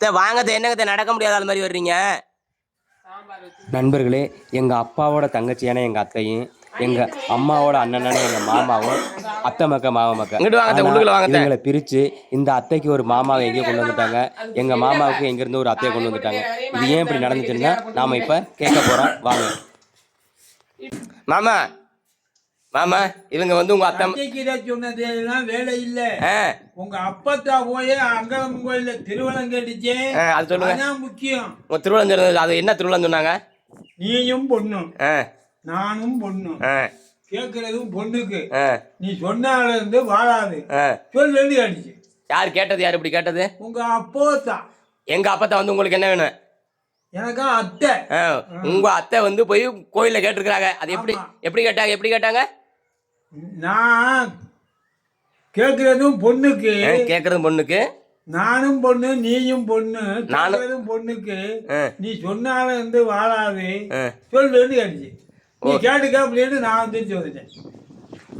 தே வாங்க தே என்னங்க தே நடக்க முடியாத ஆள் மாதிரி வர்றீங்க? நண்பர்களே எங்கள் அப்பாவோட தங்கச்சியான எங்கள் அத்தையும் எங்கள் அம்மாவோட அண்ணனான எங்கள் மாமாவும் அத்தை மக்க மாமா மக்க. இவங்களை பிரித்து இந்த அத்தைக்கு ஒரு மாமாவை எங்கேயோ கொண்டு வந்துட்டாங்க. எங்கள் மாமாவுக்கு எங்கேருந்து ஒரு அத்தையை கொண்டு வந்துட்டாங்க. இது ஏன் இப்படி நடந்துச்சுன்னா நாம் இப்போ கேட்க போகிறோம் வாங்க. மாமா மாமா இவங்க வந்து உங்க அத்தை சொன்னது எல்லாம் வேலை இல்ல. உங்க அப்பத்தா போய் அங்கலம் கோயில்ல திருவள்ளம் கேட்டுச்சு. அது சொல்லுங்க. முக்கியம். உங்க திருவிழம் சொன்னது அது என்ன திருவிழம் சொன்னாங்க? நீயும் பொண்ணும். நானும் பொண்ணும். கேட்கறதும் பொண்ணுக்கு. நீ சொன்னால இருந்து வாழாது சொல்லு கேட்டுச்சு. யார் கேட்டது? யார் இப்படி கேட்டது? உங்க அப்போத்தா. எங்க அப்பத்தா வந்து உங்களுக்கு என்ன வேணும்? எனக்கா அத்தை. உங்க அத்தை வந்து போய் கோயில்ல கேட்டிருக்காங்க அது எப்படி. எப்படி கேட்டாங்க? எப்படி கேட்டாங்க? நான் கேட்கறதும் பொண்ணுக்கு ஆ, கேக்குறது பொண்ணுக்கு. நானும் பொண்ணு நீயும் பொண்ணு நானும்- கேட்கறதும் பொண்ணுக்கு. நீ சொன்னால இருந்து வாழாது. சொல்லுன்னு கேட்டுச்சு. நீ கேட்டுக்க அப்படின்னு நான் திருச்சி வந்துட்டேன்.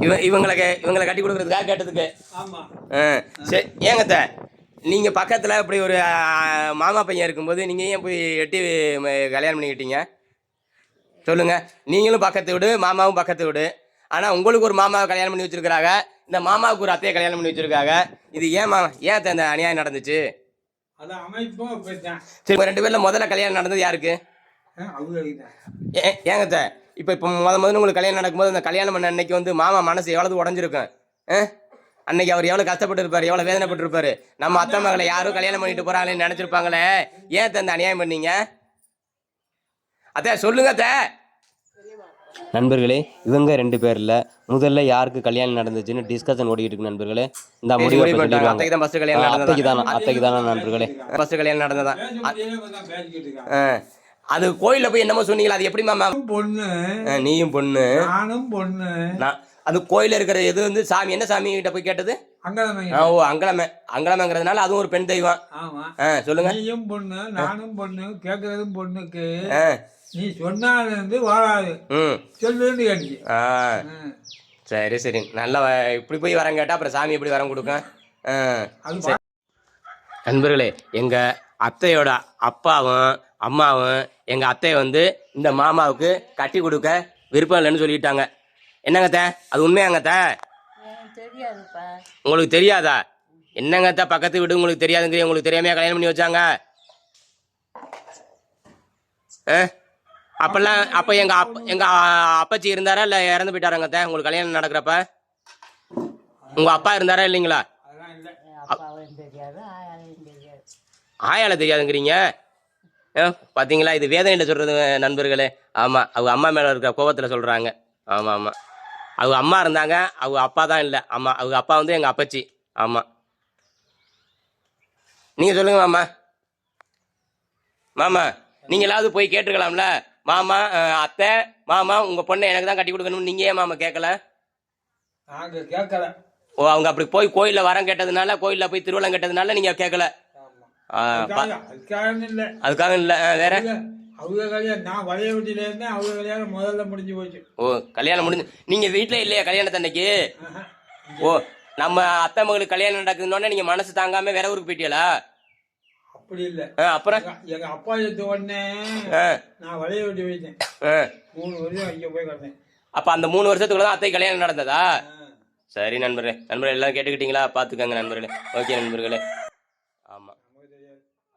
இவ இவங்களை கே- இவங்களை கட்டி கொடுக்கறதுக்காக கேட்டதுக்கு. ஆமா. ஆ, சரி ஏங்க அத்தை நீங்க பக்கத்துல இப்படி ஒரு மாமா பையன் இருக்கும்போது நீங்க ஏன் போய் எட்டி கல்யாணம் பண்ணிக்கிட்டீங்க? சொல்லுங்க. நீங்களும் பக்கத்து வீடு மாமாவும் பக்கத்து வீடு. ஆனா உங்களுக்கு ஒரு மாமாவை கல்யாணம் பண்ணி வச்சிருக்காங்க இந்த மாமாவுக்கு ஒரு அத்தையை கல்யாணம் பண்ணி வச்சிருக்காங்க. இது ஏன் மாமா ஏன் அத்தை இந்த அநியாயம் நடந்துச்சு? சரி ரெண்டு பேர்ல முதல்ல கல்யாணம் நடந்தது யாருக்கு? ஏங்க அத்தை இப்போ இப்போ முத முதல்ல உங்களுக்கு கல்யாணம் நடக்கும்போது அந்த கல்யாணம் பண்ண அன்னைக்கு வந்து மாமா மனசு எவ்வளவு உடஞ்சிருக்கும்? அன்னைக்கு அவர் எவ்வளவு கஷ்டப்பட்டு இருப்பாரு எவ்வளவு வேதனைப்பட்டு இருப்பாரு நம்ம அத்தை மகளை யாரும் கல்யாணம் பண்ணிட்டு போறாங்களேன்னு நினைச்சிருப்பாங்களே. ஏன் அத்தை இந்த அநியாயம் பண்ணீங்க? அத்தை சொல்லுங்க அத்தை. நண்பர்களே இவங்க ரெண்டு பேரில் முதல்ல யாருக்கு கல்யாணம் நடந்துச்சுன்னு டிஸ்கஷன் ஓடிக்கிட்டு இருக்கு நண்பர்களே. இந்த முடிவை அத்தைக்கு தான் ஃபர்ஸ்ட் கல்யாணம் அத்தைக்கு நடந்ததா? தானே அத்தைக்கு தானே நண்பர்களே. ஃபர்ஸ்ட் கல்யாணம் நடந்ததா? பேச முடியாம தான் பேசிக்கிட்டு இருக்காங்க ஆ. அது கோயில்ல போய் என்னமோ சொன்னீங்களா? அது எப்படி மாமா பொண்ணு. நீயும் பொண்ணு. நானும் பொண்ணு. அது கோயில்ல இருக்கிற இது வந்து சாமி என்ன சாமி கிட்ட போய் கேட்டது? ஓ அங்கலமே. அங்கலமேங்கிறதுனால அதுவும் ஒரு பெண் தெய்வம். சொல்லுங்க. நீயும் பொண்ணு நானும் பொண்ணு கேட்கறதும் பொண்ணுக்கு. நீ சொன்னால இருந்து வாழாது சொல்லுன்னு கேட்டுச்சு. சரி சரி. நல்லா வ- இப்படி போய் வரம் கேட்டா அப்புறம் சாமி எப்படி வரம் கொடுக்கும். நண்பர்களே எங்க அத்தையோட அப்பாவும் அம்மாவும் எங்க அத்தையை வந்து இந்த மாமாவுக்கு கட்டி கொடுக்க விருப்பம் இல்லைன்னு சொல்லிட்டாங்க. என்னங்க அத்தை? அது உண்மையாங்க அத்தை? எனக்கு தெரியாதுப்பா. உங்களுக்கு தெரியாதா? என்னங்க அத்தை? பக்கத்து வீடு உங்களுக்கு தெரியாதுங்கிறீங்க. உங்களுக்கு தெரியாமையா கல்யாணம் பண்ணி வச்சாங்க? ஆ? அப்பெல்லாம் அப்ப எங்க அப்ப எங்க அ- அப்பச்சி இருந்தாரா இல்ல இறந்து போயிட்டாராங்க அத்தை? உங்களுக்கு கல்யாணம் நடக்கிறப்ப? உங்க அப்பா இருந்தாரா இல்லைங்களா? ஆயால தெரியாதுங்கிறீங்க? ஆ, பாத்தீங்களா? இது வேதனையில சொல்றது நண்பர்களே. ஆமா அவங்க அம்மா மேல இருக்கிற கோபத்துல சொல்றாங்க. ஆமா ஆமா. அவங்க அம்மா இருந்தாங்க அவங்க அப்பா தான் இல்ல. ஆமா அவங்க அப்பா வந்து எங்க அப்பச்சி. ஆமா. நீங்க சொல்லுங்க மாமா. மாமா நீங்களாவது போய் கேட்டுருக்கலாம்ல? மாமா அத்தை மாமா உங்க பொண்ணை எனக்கு தான் கட்டி கொடுக்கணும்னு நீங்க ஏன் மாமா கேட்கல? நாங்க கேட்கல. ஓ அவங்க அப்படி போய் கோயில்ல வரம் கேட்டதுனால கோயில்ல போய் திருவிழம் கேட்டதுனால நீங்க கேட்கல? அதுக்காக இல்லை. வேற? அவங்க கல்யாணம் நான் வளைய வீட்டில இருந்தேன் அவங்க கல்யாணம் முதல்ல முடிஞ்சு போச்சு. ஓ கல்யாணம் முடிஞ்சு நீங்க வீட்ல இல்லையா கல்யாணத்தன்னைக்கு. ஓ நம்ம அத்தை மகளுக்கு கல்யாணம் நடக்குதுன்னொடனே நீங்க மனசு தாங்காம வேற ஊருக்கு போயிட்டீங்களா? அப்படி இல்லை. அப்புறம்? எங்க- அப்பா எடுத்த உடனே நான் வளைய வீட்டு போயிட்டேன் ஆ. மூணு வருஷம் இங்க போய் கிடந்தேன். அப்ப அந்த மூணு வருஷத்துக்குள்ள தான் அத்தை கல்யாணம் நடந்ததா. சரி நண்பர்களே நண்பர்களே எல்லாம் கேட்டுக்கிட்டீங்களா? பாத்துக்கங்க நண்பர்களே. ஓகே நண்பர்களே. ஆமா.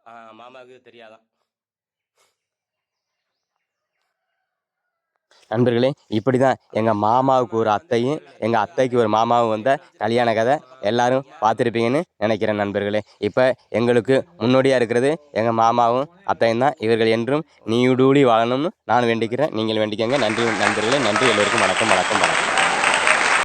ஆ, மாமாவுக்கு தெரியாதான். நண்பர்களே இப்படி தான் எங்கள் மாமாவுக்கு ஒரு அத்தையும் எங்கள் அத்தைக்கு ஒரு மாமாவும் வந்த கல்யாண கதை எல்லாரும் பார்த்துருப்பீங்கன்னு நினைக்கிறேன் நண்பர்களே. இப்போ எங்களுக்கு முன்னோடியாக இருக்கிறது எங்கள் மாமாவும் அத்தையும் தான். இவர்கள் என்றும் நீடூடி வாழணும்னு நான் வேண்டிக்கிறேன். நீங்கள் வேண்டிக்கங்க. நன்றி நண்பர்களே. நன்றி. எல்லோருக்கும் வணக்கம் வணக்கம் வணக்கம்.